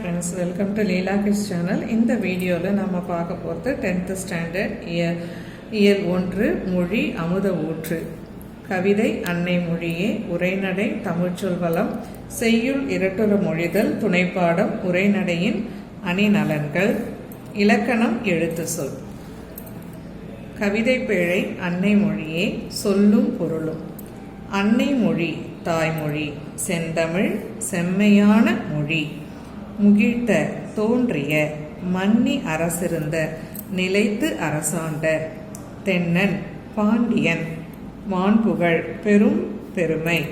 Friends welcome to Leela Kish channel இந்த வீடியோவில் நம்ம பார்க்க போகிறது டென்த்து ஸ்டாண்டர்ட் இயர் இயர் ஒன்று மொழி அமுத ஊற்று. கவிதை அன்னை மொழியே உரைநடை தமிழ்ச்சொல் வளம் செய்யுள் இரட்டுற மொழிதல் துணைப்பாடம் உரைநடையின் அணிநலன்கள். இலக்கணம் எழுத்து சொல் கவிதை பிழை அன்னை மொழியே சொல்லும் பொருளும். அன்னை மொழி தாய்மொழி செந்தமிழ் செம்மையான மொழி. முகிழ்த்த தோன்றிய மன்னி அரசிருந்த நிலைத்து அரசாண்ட தென்னன் பாண்டியன். மாண்புகழ் பெரும் பெருமை.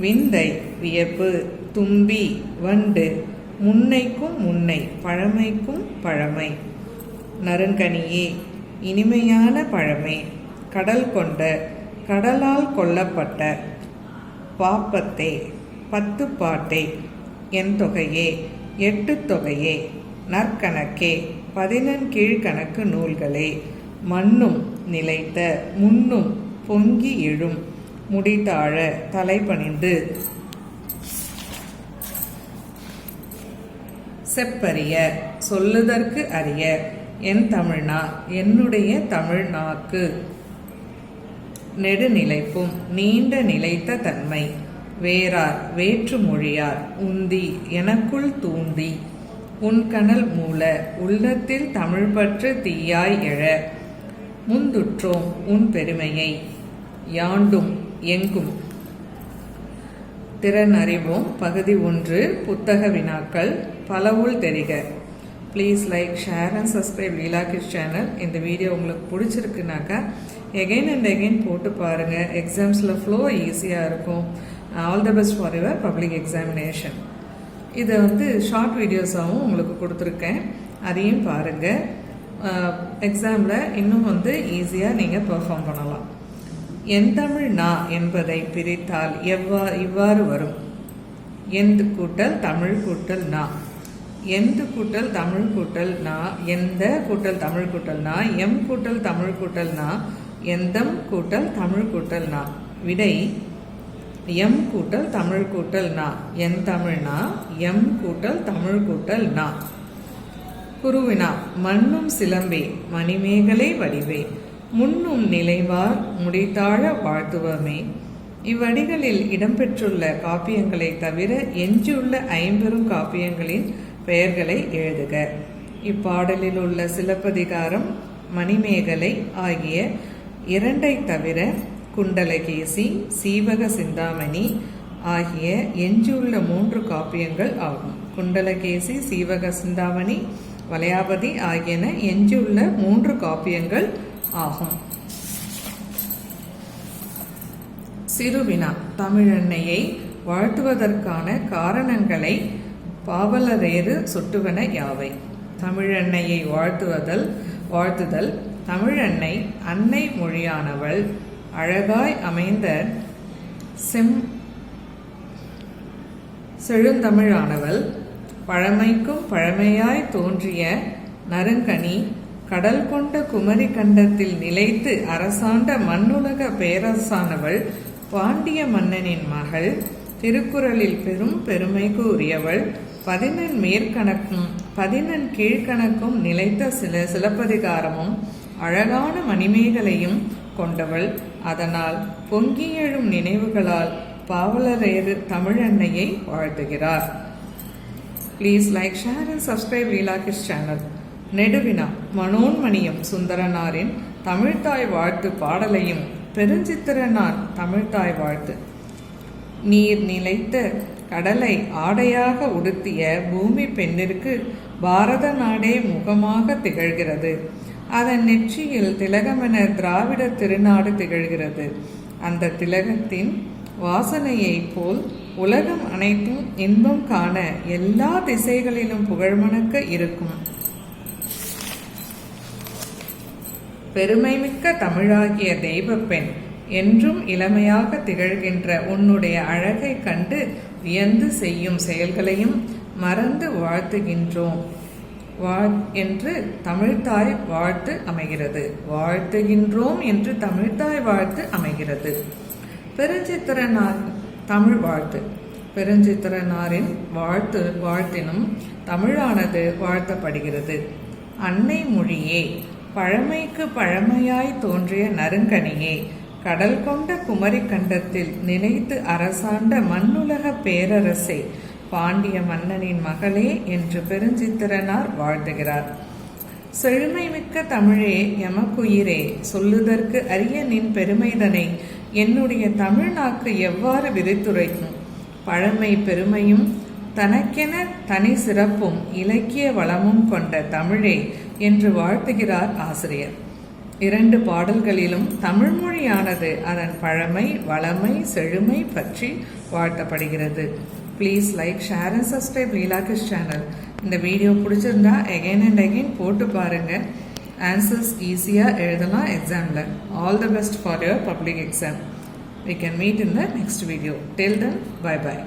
விந்தை வியப்பு தும்பி வண்டு முன்னைக்கும் முன்னை பழமைக்கும் பழமை. நறுங்கனியே இனிமையான பழமை. கடல் கொண்ட கடலால் கொல்லப்பட்ட பாப்பத்தே பத்து பாட்டே என் தொகையே எட்டு தொகையே. நற்கணக்கே. பதினெண் கீழ்கணக்கு நூல்களே. மண்ணும் நிலைத்த முன்னும் பொங்கி எழும். முடித்தாழ தலைபணிந்து. செப்பறிய சொல்லுதற்கு அறிய. என் தமிழ்னா என்னுடைய தமிழ்நாக்கு. நெடுநிலைப்பும் நீண்ட நிலைத்த தன்மை. வேறார் வேற்று மொழியார் உந்தி எனக்குள் தூந்தி. உன்கணல் மூல உள்ளத்தில் தமிழ்பற்று தீயாய் எழ. முந்துற்றோம் உன் பெருமையை. யாண்டும் எங்கும். திறன் அறிவோம் பகுதி ஒன்று புத்தக வினாக்கள் பலவுள் தெரிக. Please like share and subscribe Leela Kish channel இந்த வீடியோ உங்களுக்கு பிடிச்சிருக்குனாக்கா எகைன் அண்ட் எகைன் போட்டு பாருங்கள் எக்ஸாம்ஸில் ஃப்ளோ ஈஸியாக இருக்கும். All the best for your public examination இதை வந்து ஷார்ட் வீடியோஸாகவும் உங்களுக்கு கொடுத்துருக்கேன். அதையும் பாருங்கள் எக்ஸாமில் இன்னும் வந்து ஈஸியாக நீங்கள் பெர்ஃபார்ம் பண்ணலாம். என் தமிழ் நா என்பதை பிரித்தால் எவ்வா இவ்வாறு வரும். எந்து கூட்டல் தமிழ் கூட்டல் நா. எந்த கூட்டல் தமிழ் கூட்டல் நா. எந்த கூட்டல் தமிழ் கூட்டல் நா. எம் கூட்டல் தமிழ் கூட்டல் நா. எந்தம் கூட்டல் தமிழ் கூட்டல் நா. விடை எம் கூட்டல் தமிழ் கூட்டல் நா. என் தமிழ்னா எம் கூட்டல் தமிழ் கூட்டல் நா. குருவினா மண்ணும் சிலம்பே மணிமேகலை வடிவே. முன்னும் நிலைவார் முடித்தாழ வாழ்த்துவமே. இவ்வடிகளில் இடம்பெற்றுள்ள காப்பியங்களை தவிர எஞ்சியுள்ள ஐம்பெரும் காப்பியங்களின் பெயர்களை எழுதுக. இப்பாடலில் உள்ள சிலப்பதிகாரம் மணிமேகலை ஆகிய இரண்டை தவிர குண்டலகேசி சீவக சிந்தாமணி ஆகிய எஞ்சியுள்ள மூன்று காப்பியங்கள் ஆகும். குண்டலகேசி சீவக சிந்தாமணி வலையாபதி ஆகியன எஞ்சியுள்ள மூன்று காப்பியங்கள் ஆகும். சிறுவினா தமிழெண்ணையை வாழ்த்துவதற்கான காரணங்களை பாவலரேறு சுட்டுவன யாவை? தமிழெண்ணையை வாழ்த்துவதல் வாழ்த்துதல் தமிழன்னை அன்னை மொழியானவள் அழகாய் அமைந்த செம் செழுந்தமிழானவள் பழமைக்கும் பழமையாய் தோன்றிய நறுங்கனி கடல் கொண்ட குமரி கண்டத்தில் நிலைத்து அரசாண்ட மண்ணுலக பேரரசானவள் பாண்டிய மன்னனின் மகள் திருக்குறளில் பெரும் பெருமைக்கு உரியவள் பதினெண் மேற்கணக்கும் பதினெண் கீழ்கணக்கும் நிலைத்த சில சிலப்பதிகாரமும் அழகான மணிமேகலையும் கொண்டவள். அதனால் பொங்கி எழும் நினைவுகளால் பாவலரேறு தமிழன்னையை வாழ்த்துகிறார். Please like share and subscribe Leelakish channel நெடுவினா Manonmaniam சுந்தரனாரின் தமிழ்தாய் வாழ்த்து பாடலையும் பெருஞ்சித்திரனார் தமிழ்தாய் வாழ்த்து. நீர் நிலைத்த கடலை ஆடையாக உடுத்திய பூமி பெண்ணிற்கு பாரத நாடே முகமாக திகழ்கிறது. அதன் நெற்றியில் திலகமென திராவிட திருநாடு திகழ்கிறது. அந்த திலகத்தின் வாசனையைப் போல் உலகம் அனைத்தும் இன்பம் காண எல்லா திசைகளிலும் புகழ்மணக்க இருக்கும். பெருமைமிக்க தமிழாகிய தெய்வப்பெண் என்றும் இளமையாக திகழ்கின்ற உன்னுடைய அழகை கண்டு வியந்து செய்யும் செயல்களையும் மறந்து வாழ்த்துகின்றோம். வாழ் என்று தமிழ்தாய் வாழ்த்து அமைகிறது. வாழ்த்துகின்றோம் என்று தமிழ்தாய் வாழ்த்து அமைகிறது. பெருஞ்சித்திரனார் தமிழ் வாழ்த்து. பெருஞ்சித்திரனாரின் வாழ்த்து வாழ்த்தினும் தமிழானது வாழ்த்தப்படுகிறது. அன்னை மொழியே பழமைக்கு பழமையாய் தோன்றிய நறுங்கனியே கடல் கொண்ட குமரி கண்டத்தில் நினைத்து அரசாண்ட மண்ணுலக பேரரசே பாண்டிய மன்னனின் மகளே என்று பெருஞ்சித்திரனார் வாழ்த்துகிறார். செழுமை மிக்க தமிழே எமக்குயிரே சொல்லுதற்கு அரிய நின் பெருமைதனை என்னுடைய தமிழ்நாக்கு எவ்வாறு விரித்துரைக்கும்? பழமை பெருமையும் தனக்கென தனி சிறப்பும் இலக்கிய வளமும் கொண்ட தமிழே என்று வாழ்த்துகிறார் ஆசிரியர். இரண்டு பாடல்களிலும் தமிழ்மொழியானது அதன் பழமை வளமை செழுமை பற்றி வாழ்த்தப்படுகிறது. Please like share and subscribe Leelakish channel இந்த வீடியோ பிடிச்சிருந்தா எகைன் அண்ட் எகைன் போட்டு பாருங்கள் ஆன்சர்ஸ் ஈஸியாக எழுதலாம் எக்ஸாமில் all the best for your public exam we can meet in the next video till then bye bye